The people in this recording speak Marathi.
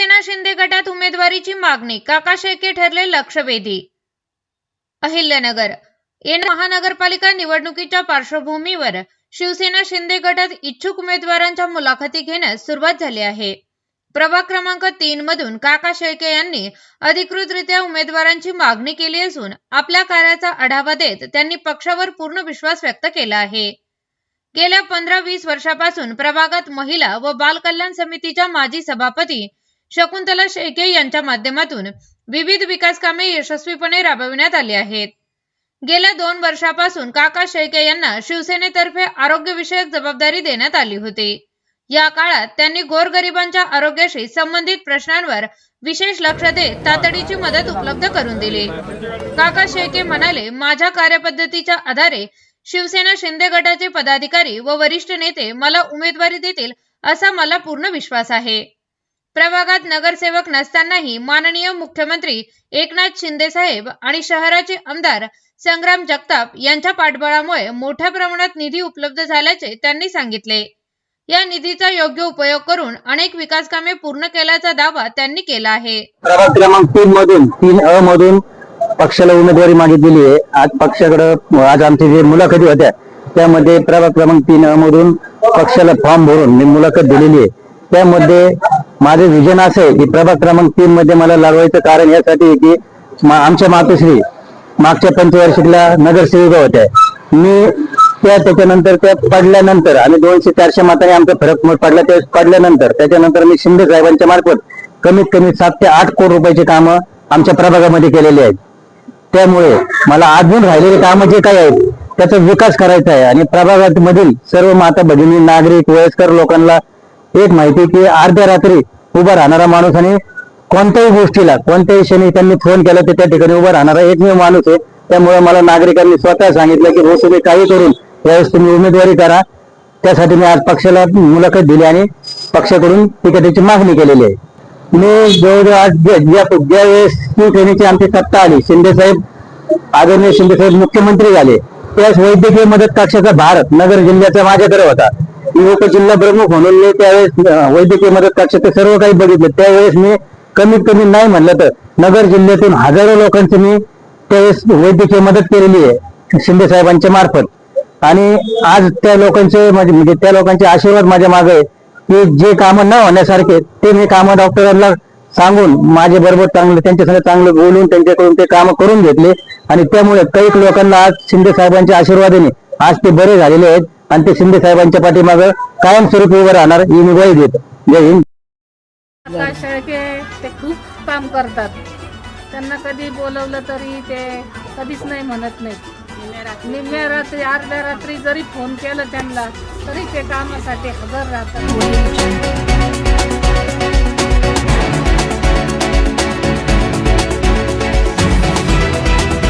शिवसेना शिंदे गटात उमेदवारीची मागणी काका शेळके ठरले लक्षवेधी. अहिल्यानगर येणाऱ्या महानगरपालिका निवडणुकीच्या पार्श्वभूमीवर शिवसेना शिंदे गटात इच्छुक उमेदवारांच्या मुलाखती घेण्यास सुरुवात झाली आहे. प्रभाग क्रमांक तीन मधून काका शेळके यांनी अधिकृतरित्या उमेदवारांची मागणी केली असून आपल्या कार्याचा आढावा देत त्यांनी पक्षावर पूर्ण विश्वास व्यक्त केला आहे. गेल्या पंधरा वीस वर्षापासून प्रभागात महिला व बाल कल्याण समितीच्या माजी सभापती शकुंतला शेळके यांच्या माध्यमातून विविध विकास कामे यशस्वीपणे राबविण्यात आली आहेत. गेल्या दोन वर्षापासून काका शेळके यांना शिवसेनेतर्फे आरोग्यविषयक जबाबदारी देण्यात आली होती. या काळात त्यांनी गोरगरिबांच्या आरोग्याशी संबंधित प्रश्नांवर विशेष लक्ष देत तातडीची मदत उपलब्ध करून दिली. काका शेळके म्हणाले माझ्या कार्यपद्धतीच्या आधारे शिवसेना शिंदे गटाचे पदाधिकारी व वरिष्ठ नेते मला उमेदवारी देतील असा मला पूर्ण विश्वास आहे. प्रभागात नगरसेवक नसतानाही माननीय मुख्यमंत्री एकनाथ शिंदे साहेब आणि शहराचे आमदार संग्राम जगताप यांच्या पाठबळामुळे मोठ्या प्रमाणात निधी उपलब्ध झाल्याचे त्यांनी सांगितले. या निधीचा योग्य उपयोग करून अनेक विकास कामे पूर्ण केल्याचा दावा त्यांनी केला आहे. प्रभाग क्रमांक तीन मधून तीन अ मधून पक्षाला उमेदवारी मागितलेली आहे. आज पक्षाकडे आज आमच्या जे मुलाखती होत्या त्यामध्ये प्रभाग क्रमांक तीन अ मधून पक्षाला फॉर्म भरून मी मुलाखत दिलेली आहे. त्यामध्ये माझे विजन असं आहे की प्रभाग क्रमांक तीन मध्ये मला लढवायचं कारण यासाठी की आमच्या मातोश्री मागच्या पंचवर्षीतल्या नगरसेविका होत्या. मी त्या त्याच्यानंतर त्या पडल्यानंतर आणि दोनशे चारशे माताने आमचा फरक पडला. त्या पडल्यानंतर त्याच्यानंतर मी शिंदे साहेबांच्या मार्फत कमीत कमी सात ते आठ कोटी रुपयाची कामं आमच्या प्रभागामध्ये केलेली आहेत. त्यामुळे मला अजून राहिलेले कामं जे काही आहेत त्याचा विकास करायचा आहे. आणि प्रभागामधील सर्व माता भगिनी नागरिक वयस्कर लोकांना एक माहिती की अर्ध्या रात्री उभा राहणारा माणूस आणि कोणत्याही गोष्टीला कोणत्याही क्षणी त्यांनी फोन केला तर त्या ठिकाणी उभा राहणारा एकमेव माणूस आहे. त्यामुळे मला नागरिकांनी स्वतः सांगितलं की रोज तुम्ही काही करून यावेळेस तुम्ही उमेदवारी करा. त्यासाठी मी आज पक्षाला मुलाखत दिली आणि पक्षाकडून तिकिटाची मागणी केलेली आहे. मी जवळजवळ आज ज्या ज्या- वेळेस शिवसेनेची आमची सत्ता आली शिंदे साहेब आदरणीय शिंदे साहेब मुख्यमंत्री झाले त्यास वैद्यकीय मदत कक्षाचा भारत नगर जिल्ह्याचा माझ्याकडे होता. मी जिल्हा प्रमुख म्हणून मी त्यावेळेस वैद्यकीय मदत कक्षाचं सर्व काही बघितलं. त्यावेळेस मी कमीत कमी नाही म्हणलं तर नगर जिल्ह्यातून हजारो लोकांची मी त्यावेळेस वैद्यकीय मदत केलेली आहे शिंदे साहेबांच्या मार्फत. आणि आज त्या लोकांचे म्हणजे म्हणजे त्या लोकांचे आशीर्वाद माझ्या मागे आहे की जे कामं न होण्यासारखे ते मी कामं डॉक्टरांना सांगून माझे बरोबर चांगले त्यांच्यासंग चांगलं बोलून त्यांच्याकडून ते कामं करून घेतले. आणि त्यामुळे काही लोकांना आज शिंदे साहेबांच्या आशीर्वादाने आज ते बरे झालेले आहेत. आणि ते शिंदे साहेबांच्या पाठीमागं कायमस्वरूपी उभं राहणार ही मी ग्वाही देतो. जय हिंद. आता शेळके ते खूप काम करतात. त्यांना कधी बोलवलं तरी ते कधीच नाही म्हणत नाहीत. निम्म्या रात्री अर्ध्या रात्री जरी फोन केलं त्यांना तरी ते कामासाठी हजर राहतात.